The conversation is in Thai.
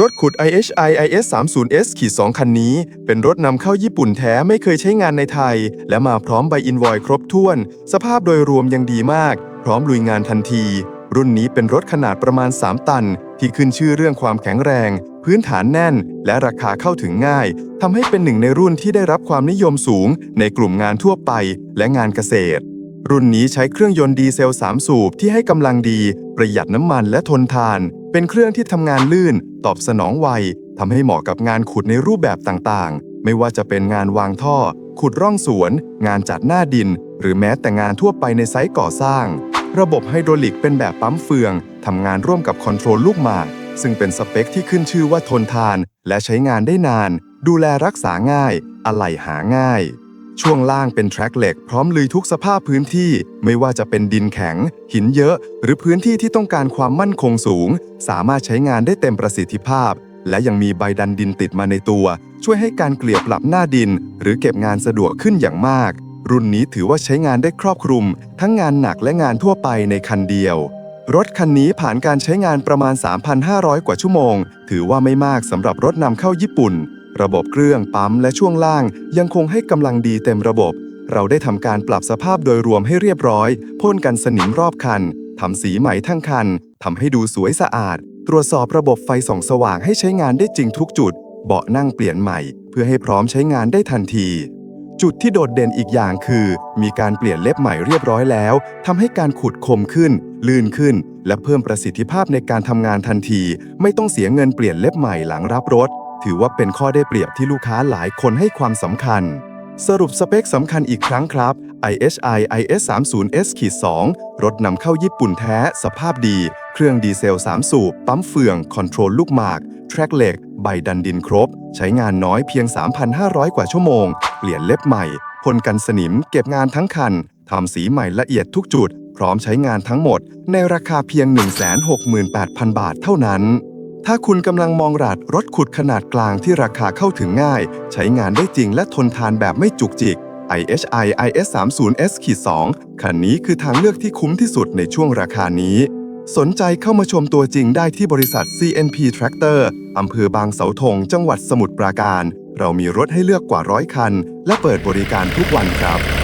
รถขุด IHI IS 30S ขีด2คันนี้ เป็นรถนำเข้าญี่ปุ่นแท้ไม่เคยใช้งานในไทย และมาพร้อมใบอินวอยครบถ้วน สภาพโดยรวมยังดีมาก พร้อมลุยงานทันที รุ่นนี้เป็นรถขนาดประมาณ 3 ตัน ที่ขึ้นชื่อเรื่องความแข็งแรง พื้นฐานแน่น และราคาเข้าถึงง่ายทำให้เป็นหนึ่งในรุ่นที่ได้รับความนิยมสูง ในกลุ่มงานทั่วไปและงานเกษตร รุ่นนี้ใช้เครื่องยนต์ดีเซล 3 สูบที่ให้กำลังดี ประหยัดน้ำมันและทนทาน เป็นเครื่องที่ทำงานลื่น ตอบสนองไวทำให้เหมาะกับงานขุดในรูปแบบต่างๆ ไม่ว่าจะเป็นงานวางท่อ ขุดร่องสวน งานจัดหน้าดิน หรือแม้แต่งานทั่วไปในไซต์ก่อสร้าง ระบบไฮดรอลิกเป็นแบบปั๊มเฟืองทำงานร่วมกับคอนโทรลลูกหมาก ซึ่งเป็นสเปคที่ขึ้นชื่อว่าทนทาน และใช้งานได้นาน ดูแลรักษาง่าย อะไหล่หาง่าย ช่วงล่างเป็นแทร็กเหล็กพร้อมลุยทุกสภาพพื้นที่ไม่ว่าจะเป็นดินแข็ง หินเยอะ หรือพื้นที่ที่ต้องการความมั่นคงสูง สามารถใช้งานได้เต็มประสิทธิภาพ และยังมีใบดันดินติดมาในตัว ช่วยให้การเกลี่ยปรับหน้าดิน หรือเก็บงานสะดวกขึ้นอย่างมาก รุ่นนี้ถือว่าใช้งานได้ครอบคลุม ทั้งงานหนักและงานทั่วไปในคันเดียวรถคันนี้ผ่านการใช้งานประมาณ 3,500 กว่าชั่วโมง ถือว่าไม่มากสำหรับรถนำเข้าญี่ปุ่น ระบบเครื่องปั๊มและช่วงล่างยังคงให้กำลังดีเต็มระบบ เราได้ทำการปรับสภาพโดยรวมให้เรียบร้อยพ่นกันสนิมรอบคันทำสีใหม่ทั้งคันทำให้ดูสวยสะอาด ตรวจสอบระบบไฟส่องสว่างให้ใช้งานได้จริงทุกจุด เบาะนั่งเปลี่ยนใหม่ เพื่อให้พร้อมใช้งานได้ทันที จุดที่โดดเด่นอีกอย่างคือ มีการเปลี่ยนเล็บใหม่เรียบร้อยแล้วทำให้การขุดคมขึ้น ลื่นขึ้น และเพิ่มประสิทธิภาพในการทำงานทันที ไม่ต้องเสียเงินเปลี่ยนเล็บใหม่หลังรับรถ ถือว่าเป็นข้อได้เปรียบที่ลูกค้าหลายคนให้ความสำคัญ สรุปสเปคสำคัญอีกครั้งครับ IHI IS 3 0 S 2รถนำเข้าญี่ปุ่นแท้ สภาพดี เครื่องดีเซล 3 สูบ ปั๊มเฟือง คอนโทรลลูกหมาก แทร็กเหล็ก ใบดันดินครบ ใช้งานน้อยเพียง 3,500 กว่าชั่วโมง เปลี่ยนเล็บใหม่พ่นกันสนิม เก็บงานทั้งคันทำสีใหม่ละเอียดทุกจุด พร้อมใช้งานทั้งหมด ในราคาเพียง 168,000 บาทเท่านั้น ถ้าคุณกำลังมองหลาดรถขุดขนาดกลางที่ราคาเข้าถึงง่าย ใช้งานได้จริงและทนทานแบบไม่จุกจิก IHI IS 3 0 S 2คันนี้คือทางเลือกที่คุ้มที่สุดในช่วงราคานี้ สนใจเข้ามาชมตัวจริงได้ที่บริษัท CNP Tractor อำเภอบางเสาธง จังหวัดสมุทรปราการ เรามีรถให้เลือกกว่าร้อยคัน และเปิดบริการทุกวันครับ